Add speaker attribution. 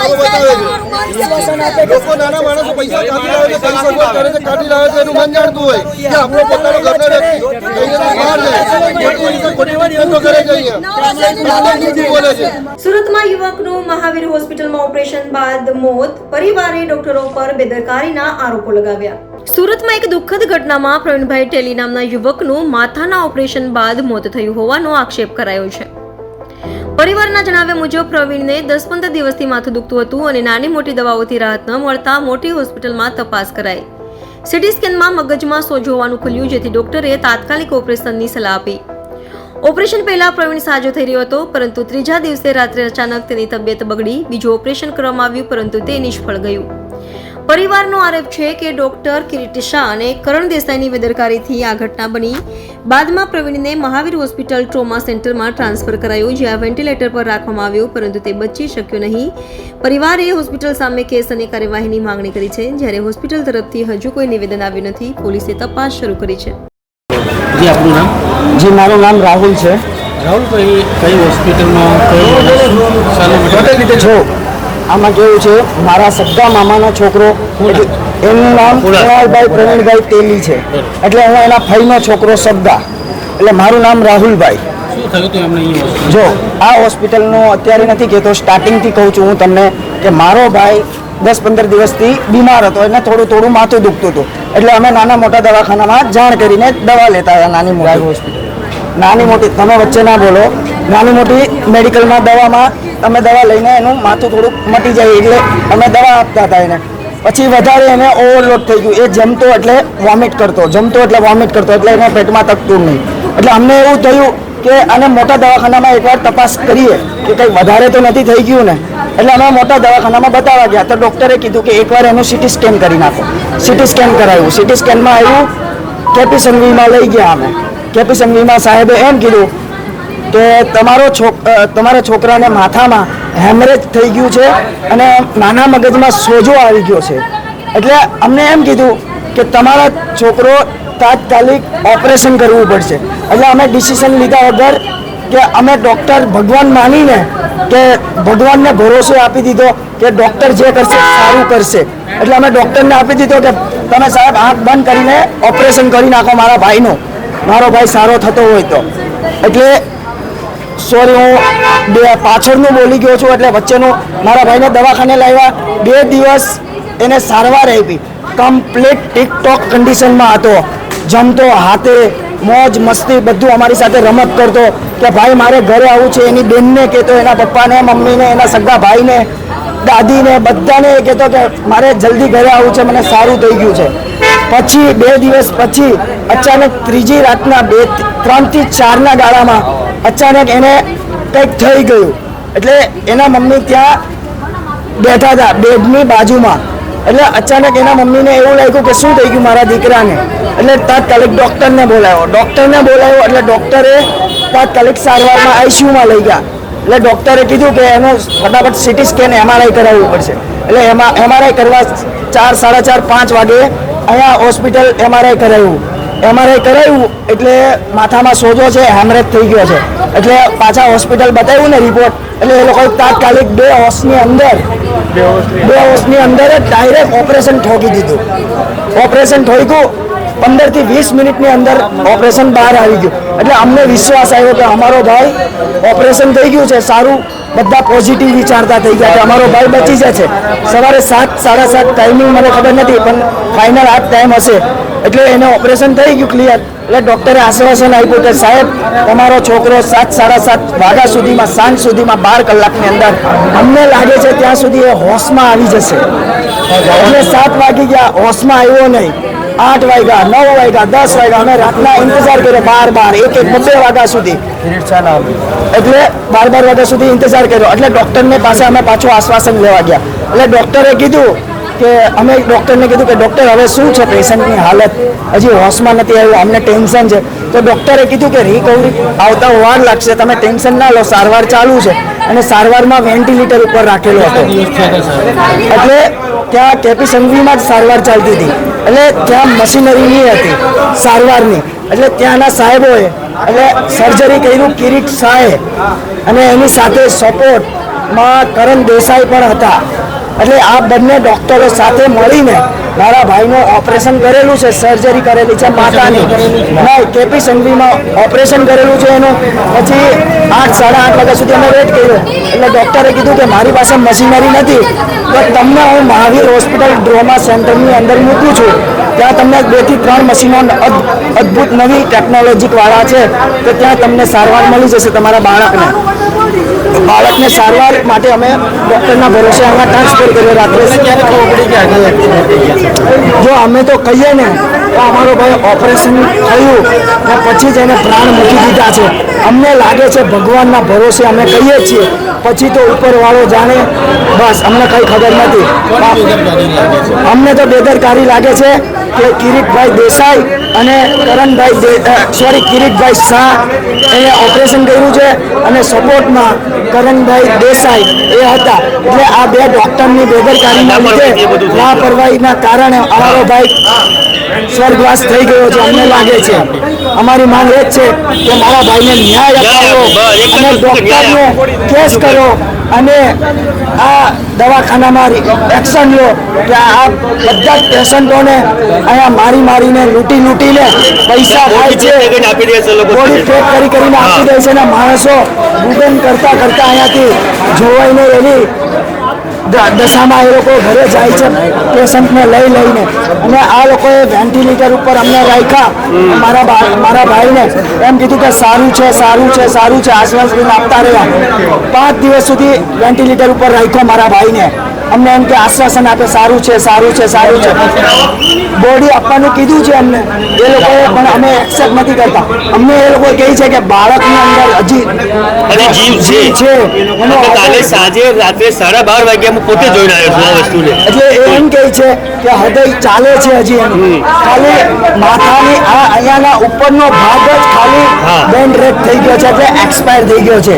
Speaker 1: કામો બતાવે છે. લોકો નાના માણસો પૈસા કાઢી લાવે છે કઈ સગવડ કરે છે કાઢી લાવે છે એનું મન જાણતું હોય કે આપણો પોતાનો ઘરનો વ્યક્તિ બહાર જાય. ખોટી રીતે ખોટી વાતચીતો કરે છે અહીંયા. જૂઠું બોલે છે.
Speaker 2: સુરતમાં યુવકનું મહાવીર હોસ્પિટલમાં ઓપરેશન બાદ મોત. પરિવારે ડોક્ટરો પર બેદરકારીના આરોપો લગાવ્યા. સુરતમાં એક દુઃખદ ઘટનામાં પ્રવીણભાઈ ટેલી નામના યુવકનું માથાના ઓપરેશન બાદ મોત થયું હોવાનો આક્ષેપ કરાયો છે. પરિવારના જણાવ્યા મુજબ, પ્રવીણને દસ પંદર દિવસથી માથું દુખતું હતું અને નાની મોટી દવાઓથી રાહત ન મળતા મોટી હોસ્પિટલમાં તપાસ કરાઈ. સીટી સ્કેનમાં મગજમાં સોજો હોવાનું ખુલ્યું, જેથી ડોક્ટરે તાત્કાલિક ઓપરેશનની સલાહ આપી. ઓપરેશન પહેલા પ્રવીણ સાજો થઈ રહ્યો હતો, પરંતુ ત્રીજા દિવસે રાત્રે અચાનક તેની તબિયત બગડી, બીજું ઓપરેશન કરવામાં આવ્યું, પરંતુ તે નિષ્ફળ ગયું. પરિવારનો આરોપ છે કે ડોક્ટર કિરીટ શાહ અને કરણ દેસાઈની બેદરકારીથી આ ઘટના બની. બાદમાં પ્રવીણને મહાવીર હોસ્પિટલ ટ્રોમા સેન્ટરમાં ટ્રાન્સફર કરાયો જ્યાં વેન્ટિલેટર પર રાખવામાં આવ્યો પરંતુ તે બચી શક્યો નહીં. પરિવારે હોસ્પિટલ સામે કેસ અને કાર્યવાહીની માંગણી કરી છે. જ્યારે હોસ્પિટલ તરફથી હજુ કોઈ નિવેદન આવ્યું નથી પોલીસે તપાસ શરૂ કરી છે.
Speaker 3: જી આપનું નામ?
Speaker 4: જી મારું નામ રાહુલ છે.
Speaker 3: રાહુલભાઈ કઈ હોસ્પિટલમાં કઈ શાના માટે
Speaker 4: જો આમાં કેવું છે? મારા સગા મામાનો છોકરો એનું નામ કુણાલભાઈ પ્રવીણભાઈ તેલી છે. એટલે હું એના ફઈનો છોકરો સગા. એટલે મારું નામ રાહુલભાઈ. જો આ હોસ્પિટલનું અત્યારે નથી કહેતો સ્ટાર્ટિંગથી કહું છું હું તમને કે મારો ભાઈ દસ પંદર દિવસથી બીમાર હતો એને થોડું થોડું માથું દુખતું હતું. એટલે અમે નાના મોટા દવાખાનામાં જાણ કરીને દવા લેતા હતા નાની મોટી. હોસ્પિટલ નાની મોટી તમે વચ્ચે ના બોલો. નાની મોટી મેડિકલમાં દવામાં અમે દવા લઈને એનું માથું થોડુંક મટી જાય એટલે અમે દવા આપતા હતા એને. પછી વધારે એને ઓવરલોડ થઈ ગયું. એ જમતો એટલે વોમિટ કરતો, જમતો એટલે વોમિટ કરતો, એટલે એને પેટમાં તકતું નહીં. એટલે અમને એવું થયું કે આને મોટા દવાખાનામાં એકવાર તપાસ કરીએ કે કંઈ વધારે તો નથી થઈ ગયું ને? એટલે અમે મોટા દવાખાનામાં બતાવવા ગયા. તો ડૉક્ટરે કીધું કે એકવાર એનું સિટી સ્કેન કરી નાખો. સિટી સ્કેન કરાવ્યું સિટી સ્કેનમાં આવ્યું કેપી સંઘવીમાં લઈ ગયા અમે. કેપી સંઘવીમાં સાહેબે એમ કીધું કે તમારો તમારા છોકરાને માથામાં હેમરેજ થઈ ગયું છે અને નાના મગજમાં સોજો આવી ગયો છે. એટલે અમને એમ કીધું કે તમારા છોકરો તાત્કાલિક ઓપરેશન કરવું પડશે. એટલે અમે ડિસિઝન લીધા વગર કે અમે ડૉક્ટર ભગવાન માનીને કે ભગવાનને ભરોસો આપી દીધો કે ડૉક્ટર જે કરશે સારું કરશે. એટલે અમે ડૉક્ટરને આપી દીધો કે તમે સાહેબ આંખ બંધ કરીને ઓપરેશન કરી નાખો મારા ભાઈનું. મારો ભાઈ સારો થતો હોય તો. એટલે સોરી, હું બે પાછળનું બોલી ગયો છું, એટલે વચ્ચેનું મારા ભાઈને દવાખાને લાવ્યા. બે દિવસ એને સારવાર આપી. કમ્પ્લીટ ટિકટોક કન્ડિશનમાં હતો. જમતો, હાથે, મોજ, મસ્તી, બધું અમારી સાથે રમત કરતો કે ભાઈ, મારે ઘરે આવું છે, એની બેનને કહેતો, એના પપ્પાને, મમ્મીને, એના સગા ભાઈને, દાદીને, બધાને એ કહેતો કે મારે જલ્દી ઘરે આવવું છે, મને સારું થઈ ગયું છે. પછી, બે દિવસ પછી અચાનક ત્રીજી રાતના બે, ત્રણથી ચારના ગાળામાં અચાનક એને કંઈક થઈ ગયું. એટલે એના મમ્મી ત્યાં બેઠા હતા, બેડની બાજુમાં. એટલે અચાનક એના મમ્મીને એવું લાગ્યું કે શું થઈ ગયું મારા દીકરાને? એટલે તાત્કાલિક ડૉક્ટરને બોલાવ્યો ડૉક્ટરને બોલાવ્યો એટલે ડૉક્ટરે તાત્કાલિક સારવારમાં આઈસીયુમાં લઈ ગયા. એટલે ડૉક્ટરે કીધું કે એનો ફટાફટ સિટી સ્કેન એમઆરઆઈ કરાવવું પડશે. એટલે એમાં એમઆરઆઈ કરવા ચાર, સાડા ચાર, પાંચ વાગે અહીંયા હોસ્પિટલ એમઆરઆઈ કરાવ્યું એમઆરઆઈ કરાવ્યું એટલે માથામાં સોજો છે હેમરેજ થઈ ગયો છે. એટલે પાછા હોસ્પિટલ બતાવ્યું ને રિપોર્ટ એટલે એ લોકો તાત્કાલિક બે હોસની અંદર બે હોસની અંદર જ ડાયરેક્ટ ઓપરેશન ઠોકી દીધું. ઓપરેશન ઠોક્યું પંદરથી વીસ મિનિટની અંદર ઓપરેશન બહાર આવી ગયું. એટલે અમને વિશ્વાસ આવ્યો કે અમારો ભાઈ ઓપરેશન થઈ ગયું છે સારું બધા પોઝિટિવ વિચારતા થઈ ગયા કે અમારો ભાઈ બચી જશે સવારે સાત સાડા સાત ટાઈમિંગ મને ખબર નથી પણ ફાઇનલ આ ટાઈમ હશે. એટલે એને ઓપરેશન થઈ ગયું ક્લિયર એટલે ડૉક્ટરે આશ્વાસન આપ્યું કે સાહેબ તમારો છોકરો સાત સાડા સાત વાગ્યા સુધીમાં સાંજ સુધીમાં બાર કલાકની અંદર અમને લાગે છે ત્યાં સુધી એ હોશમાં આવી જશે. એટલે સાત વાગી ગયા હોશમાં આવ્યો નહીં. આઠ વાગ્યા નવ વાગ્યા દસ વાગ્યા અમે રાતના ઇંતજાર કર્યો બાર બાર એક એક બબે વાગ્યા સુધી. એટલે બાર બાર વાગ્યા સુધી ઇંતજાર કર્યો. એટલે ડૉક્ટરને પાસે અમે પાછું આશ્વાસન લેવા ગયા. એટલે ડૉક્ટરે કીધું કે અમે ડૉક્ટરને કીધું કે, ડૉક્ટર, હવે શું છે પેશન્ટની હાલત? હજી હોશમાં નથી આવ્યું, અમને ટેન્શન છે. તો ડૉક્ટરે કીધું કે રિકવરી આવતા વાર લાગશે, તમે ટેન્શન ના લો, સારવાર ચાલુ છે. અને સારવારમાં વેન્ટિલેટર ઉપર રાખેલો હતો. એટલે ત્યાં કેપી સંઘવીમાં જ સારવાર ચાલતી હતી. એટલે ત્યાં મશીનરીની હતી, સારવારની. એટલે ત્યાંના સાહેબોએ, એટલે સર્જરી કર્યું કિરીટ શાહે. અને એની સાથે સપોર્ટમાં કરણ દેસાઈ પણ હતા. એટલે આ બંને ડોક્ટરો સાથે મળીને મારા ભાઈનું ઓપરેશન કરેલું છે સર્જરી કરેલી છે, માતાની. નહીં કેપી સંઘવીમાં ઓપરેશન કરેલું છે એનું. પછી આઠ, સાડા આઠ વાગ્યા સુધી અમે વેટ કર્યો. એટલે ડૉક્ટરે કીધું કે મારી પાસે મશીનરી નથી. તો તમને હું મહાવીર હોસ્પિટલ ડ્રોમા સેન્ટરની અંદર મૂકું છું. ત્યાં તમને બેથી ત્રણ મશીનો અદ- અદ્ભુત નવી ટેકનોલોજીવાળા છે. તો ત્યાં તમને સારવાર મળી જશે તમારા બાળકને. બાળકને સારવાર માટે અમે ડૉક્ટરના ભરોસે અમે ટ્રાન્સફર કર્યો રાત્રે? જો અમે તો કહીએ ને તો અમારો ભાઈ ઓપરેશન થયું ને પછી જ એને પ્રાણ મૂકી દીધા છે. અમને લાગે છે ભગવાનના ભરોસે અમે કહીએ છીએ. પછી તો ઉપરવાળો જાણે બસ અમને કંઈ ખબર નથી. અમને તો બેદરકારી લાગે છે. કે કિરીટભાઈ દેસાઈ અને કરણભાઈ સોરી કિરીટભાઈ શાહ એને ઓપરેશન કર્યું છે અને સપોર્ટમાં કરણભાઈ દેસાઈ એ હતા. એટલે આ બે ડૉક્ટરની બેદરકારીના લીધે લાપરવાહીના કારણે અમારો ભાઈ સ્વર્ગવાસ થઈ ગયો છે અમને લાગે છે. અમારી માંગ એ જ છે કે મારા ભાઈને ન્યાય અપાવો અને ડૉક્ટરને કેસ કરો. અને આ દવાખાનામાં એક્શન લો કે આ બધા જ પેશન્ટોને અહીંયા મારી મારીને લૂંટી લૂંટીને પૈસા થાય છે. બોડી ફેક કરી કરીને આપી દે છે ને માણસો ભૂગન કરતા કરતા અહીંયાથી જોવાઈને એની દશામાં એ લોકો ઘરે જાય છે, પેશન્ટને લઈ લઈને. અને આ લોકોએ વેન્ટિલેટર ઉપર અમને રાખ્યા, મારા મારા ભાઈને. એમ કીધું કે સારું છે સારું છે સારું છે આશ્વાસન આપતા રહ્યા. પાંચ દિવસ સુધી વેન્ટિલેટર ઉપર રાખ્યો મારા ભાઈને. અમને એમ કે આશ્વાસન આપે સારું છે સારું છે સારું છે. બોડી આપવાનું કીધું છે અમને. એ લોકોએ પણ અમે એક્સેપ્ટ નથી કરતા. અમને એ લોકો કહે છે કે બાળકની અંદર હજી
Speaker 5: જીવ છે. કાલે સાંજે રાત્રે સાડા બાર વાગ્યા હું પોતે જોઈને આવ્યો છું આ વસ્તુને.
Speaker 4: એટલે એ એમ કહે છે કે હૃદય ચાલે છે હજી એમ. ખાલી માથાની આ અહીંયાના ઉપરનો ભાગ જ ખાલી. બેન્ડ રેપ થઈ ગયો છે એટલે એક્સપાયર થઈ ગયો છે.